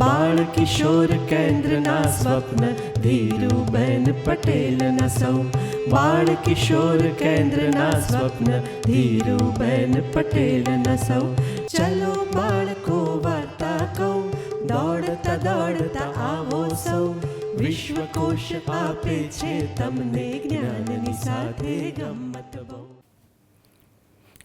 બાળ કિશોર કેન્દ્રના સ્વપ્ન, ધીરુબેન પટેલના સૌ. બાળ કિશોર કેન્દ્રના સ્વપ્ન, ધીરુબેન પટેલના સૌ. ચલો બાળકો વાર્તા કહું, દોડતા દોડતા આવો સૌ. વિશ્વકોશ આપે છે તમને જ્ઞાનની સાથે ગમત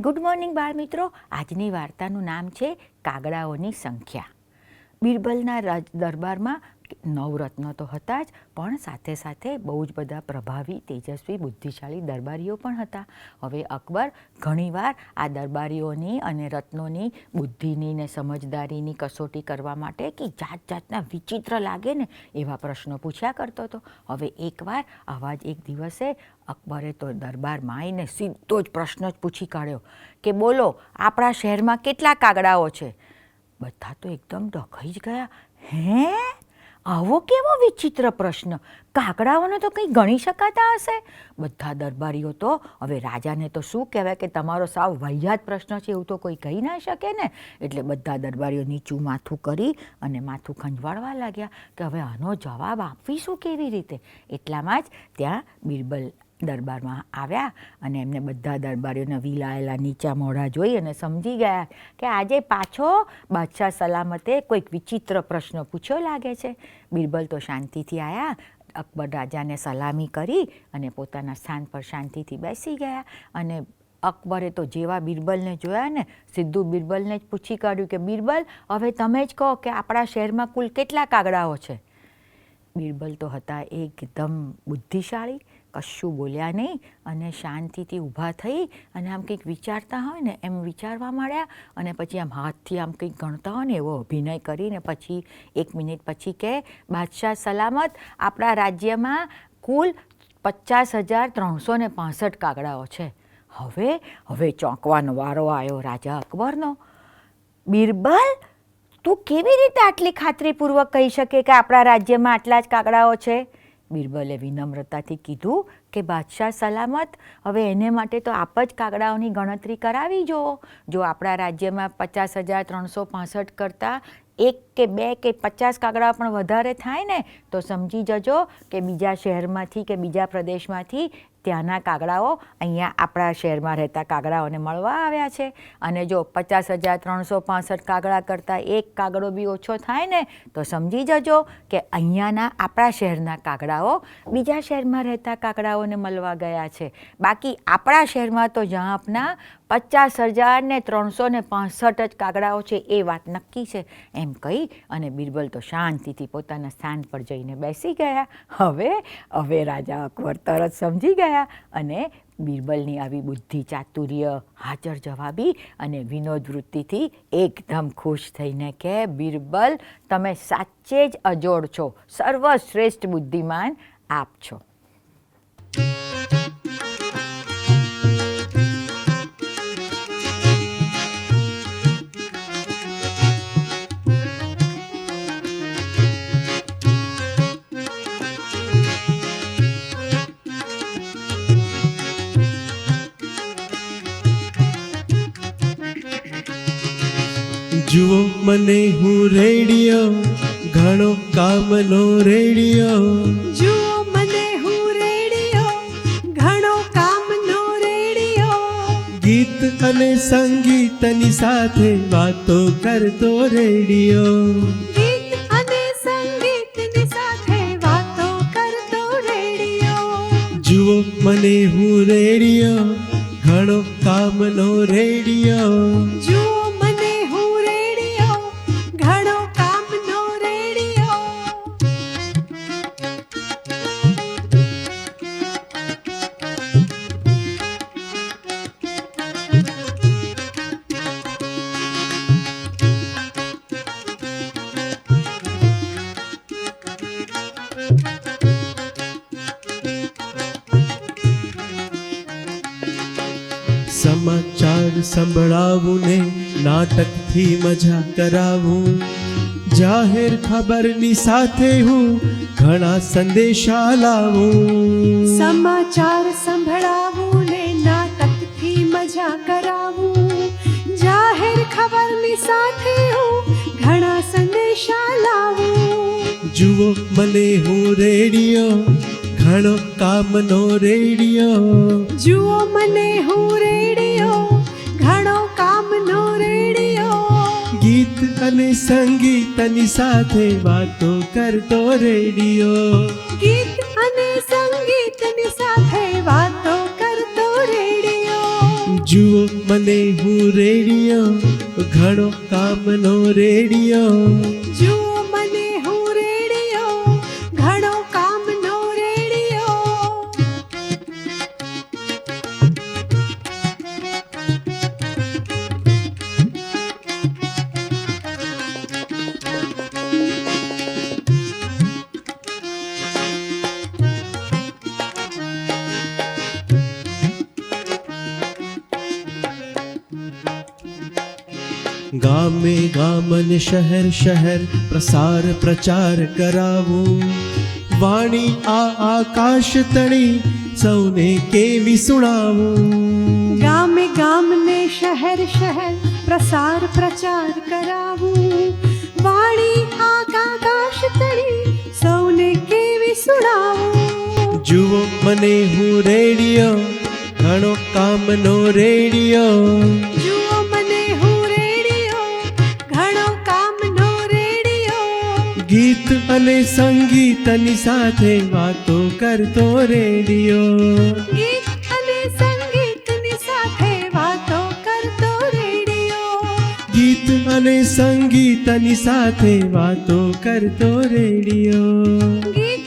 ગુડ મોર્નિંગ બાળ મિત્રો આજની વાર્તાનું નામ છે કાગડાઓની સંખ્યા. બિરબલના રાજ દરબારમાં નવરત્ન તો હતા જ, પણ સાથે સાથે બહુ જ બધા પ્રભાવી, તેજસ્વી, બુદ્ધિશાળી દરબારીઓ પણ હતા. હવે અકબર ઘણીવાર આ દરબારીઓની અને રત્નોની, બુદ્ધિની ને સમજદારીની કસોટી કરવા માટે કે જાત જાતના વિચિત્ર લાગે ને એવા પ્રશ્નો પૂછ્યા કરતો હતો. હવે એકવાર આવા જ એક દિવસે અકબરે તો દરબારમાં આવીને સીધો જ પ્રશ્ન જ પૂછી કાઢ્યો કે બોલો, આપણા શહેરમાં કેટલા કાગડાઓ છે? બધા તો એકદમ ડખાઈ જ ગયા. હે? આવો કેવો વિચિત્ર પ્રશ્ન. કાકડાઓને તો કંઈ ગણી શકાતા હશે? બધા દરબારીઓ તો, હવે રાજાને તો શું કહેવાય કે તમારો સાવ વહિયાત પ્રશ્ન છે એવું તો કોઈ કહી ના શકે ને? એટલે બધા દરબારીઓ નીચું માથું કરી અને માથું ખંજવાળવા લાગ્યા કે હવે આનો જવાબ આપીશું કેવી રીતે? એટલામાં જ ત્યાં બિરબલ દરબારમાં આવ્યા અને એમને બધા દરબારીઓને વિલાયેલા નીચા મોઢા જોઈ અને સમજી ગયા કે આજે પાછો બાદશાહ સલામતે કોઈક વિચિત્ર પ્રશ્ન પૂછ્યો લાગે છે. બિરબલ તો શાંતિથી આવ્યા અકબર રાજાને સલામી કરી અને પોતાના સ્થાન પર શાંતિથી બેસી ગયા અને અકબરે તો જેવા બિરબલને જોયા ને સીધું બિરબલને જ પૂછી કાઢ્યું કે બિરબલ, હવે તમે જ કહો કે આપણા શહેરમાં કુલ કેટલા કાગડાઓ છે? બિરબલ તો હતા એકદમ બુદ્ધિશાળી કશું બોલ્યા નહીં અને શાંતિથી ઊભા થઈ અને આમ કંઈક વિચારતા હોય ને એમ વિચારવા માંડ્યા અને પછી આમ હાથથી આમ કંઈક ગણતા હોય ને એવો અભિનય કરીને પછી એક મિનિટ પછી કે બાદશાહ સલામત, આપણા રાજ્યમાં કુલ પચાસ હજાર ત્રણસો ને પાસઠ કાગડાઓ છે. હવે હવે ચોંકવાનો વારો આવ્યો રાજા અકબરનો. બિરબલ, તું કેવી રીતે આટલી ખાતરીપૂર્વક કહી શકે કે આપણા રાજ્યમાં આટલા જ કાગડાઓ છે? બિરબલે વિનમ્રતાથી કીધું કે, બાદશાહ સલામત, હવે એને માટે તો આપ જ કાગડાઓની ગણતરી કરાવી જુઓ. જો આપણા રાજ્યમાં પચાસ હજાર ત્રણસો પાસઠ કરતાં એક કે બે કે પચાસ કાગડા પણ વધારે થાય ને, તો સમજી જજો કે બીજા શહેરમાંથી કે બીજા પ્રદેશમાંથી ત્યાંના કાગડાઓ અહીંયા આપણા શહેરમાં રહેતા કાગડાઓને મળવા આવ્યા છે. અને જો પચાસ હજાર ત્રણસો પાસઠ કાગડા કરતાં એક કાગડો બી ઓછો થાય ને, તો સમજી જજો કે અહીંયાના આપણા શહેરના કાગડાઓ બીજા શહેરમાં રહેતા કાગડાઓને મળવા ગયા છે. બાકી આપણા શહેરમાં તો જ્યાં આપના પચાસ હજાર ને ત્રણસો ને પાસઠ જ કાગડાઓ છે, એ વાત નક્કી છે, એમ કહી અને બિરબલ તો શાંતિથી પોતાના સ્થાન પર જઈને બેસી ગયા. હવે હવે રાજા અકબર તરત સમજી ગયા અને બિરબલની આવી બુદ્ધિ ચાતુર્ય હાજર જવાબી અને વિનોદ વૃત્તિથી એકદમ ખુશ થઈને કે, બિરબલ, તમે સાચે જ અજોડ છો. સર્વશ્રેષ્ઠ બુદ્ધિમાન આપ છો. જુઓ મને હું રેડિયો ઘણો કામનો રેડિયો. જુઓ મને હું રેડિયો ઘણો કામનો રેડિયો. ગીત અને સંગીતની સાથે વાતો કરતો રેડિયો. ગીત અને સંગીતની સાથે વાતો કરતો રેડિયો. જુઓ મને હું રેડિયો ઘણો કામનો રેડિયો. જુઓ સમાચાર સંભળાવું ને નાટકથી મજા કરાવું જાહેર ખબરની સાથે હું ઘણા સંદેશા લાવું સમાચાર સંભળાવું ને નાટકથી મજા કરાવું જાહેર ખબરની સાથે હું ઘણા સંદેશા લાવું જુઓ મને હું રેડિયો ઘણો કામનો રેડિયો. જુઓ મને હું રેડિયો ઘણો કામનો રેડિયો. ગીત અને સંગીતની સાથે વાતો કરતો રેડિયો. ગીત અને સંગીતની સાથે વાતો કરતો રેડિયો. જુઓ મને હું રેડિયો ઘણો કામનો રેડિયો. જુઓ ગામે ગામન શહેર શહેર પ્રસાર પ્રચાર કરાવું. વાણી આ આકાશ તણી સૌને કેવી સુણાવું. ગામે ગામને શહેર શહેર પ્રસાર પ્રચાર કરાવું. વાણી આકાશ તણી સૌને કેવી સુણાવું. જુઓ મને હું રેડિયો ઘણો કામનો રેડિયો. ગીત અને સંગીતની સાથે વાતો કરતો રેડિયો. ગીત અને સંગીતની સાથે વાતો કરતો રેડિયો. ગીત અને સંગીતની સાથે વાતો કરતો રેડિયો. ગીત